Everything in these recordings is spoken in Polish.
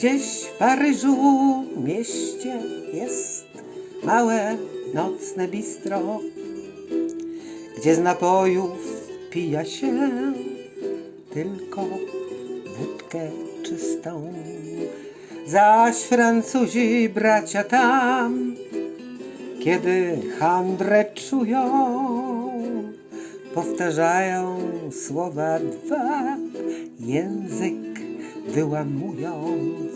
Gdzieś w Paryżu mieście jest małe nocne bistro, gdzie z napojów pija się tylko wódkę czystą. Zaś Francuzi bracia tam, kiedy handrę czują, powtarzają słowa dwa, język wyłamując.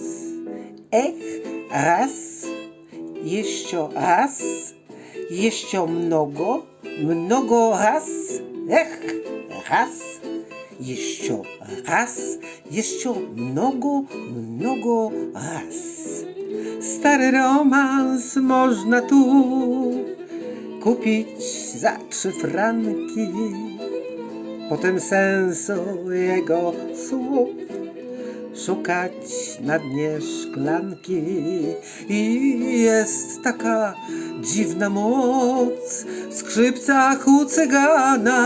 Ech, raz, jeszcze raz, jeszcze mnogo, mnogo raz, ech, raz, jeszcze raz, jeszcze mnogo, mnogo raz. Stary romans można tu kupić za trzy franki. Potem sensu jego słów szukać na dnie szklanki. I jest taka dziwna moc w skrzypcach u cygana,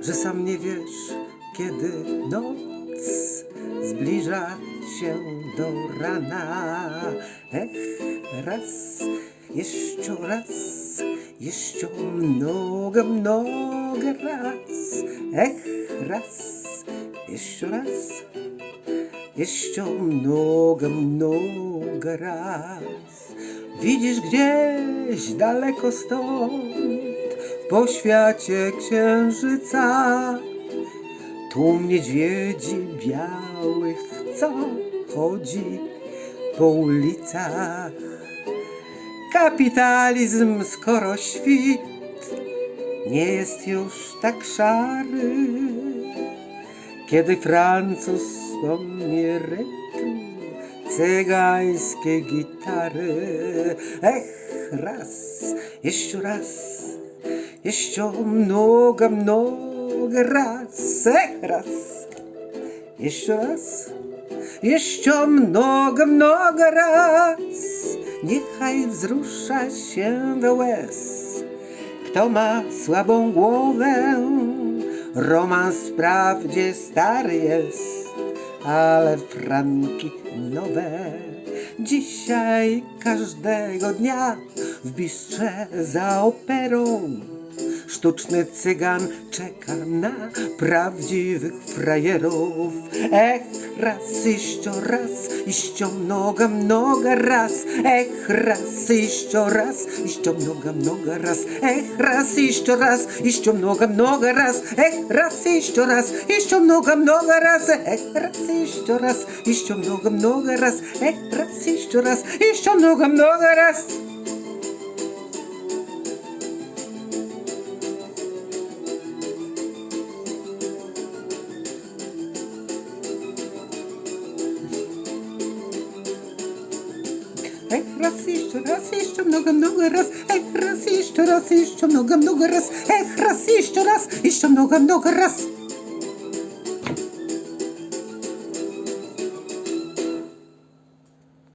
że sam nie wiesz, kiedy noc zbliża się do rana. Ech, raz, jeszcze raz, jeszcze mnogo, mnogo raz. Ech, raz, raz, jeszcze mnogo, mnogo raz. Widzisz gdzieś daleko stąd, w poświacie księżyca, Tłum niedźwiedzi białych, co chodzi po ulicach. Kapitalizm skoro świt nie jest już tak szary, kiedy Francuz wspomni rytm cygańskiej gitary. Ech, raz, jeszcze raz, jeszcze mnogo, mnogo raz, ech, raz, jeszcze raz, jeszcze mnogo, mnogo raz. Niechaj wzrusza się do łez. Kto ma słabą głowę, romans wprawdzie stary jest, ale franki nowe. Dzisiaj każdego dnia w bistrze za operą Sztuczny cygan czeka na prawdziwych frajerów. Ech, raz, jeszcze raz, jeszcze mnoga, mnoga raz. Ech, raz, jeszcze raz, jeszcze mnoga, mnoga raz. Ech, raz, jeszcze raz, jeszcze mnoga, mnoga raz. Ech, raz, jeszcze raz, jeszcze mnoga, mnoga raz. Ech, raz, jeszcze raz, jeszcze mnoga, mnoga raz. Ech, raz, jeszcze raz, jeszcze mnoga, mnoga raz. Ech, raz, jeszcze raz, jeszcze mnogo, mnogo raz. Ech, raz, jeszcze raz, jeszcze mnogo, mnogo raz. Ech, raz, jeszcze raz, jeszcze mnogo, mnogo raz.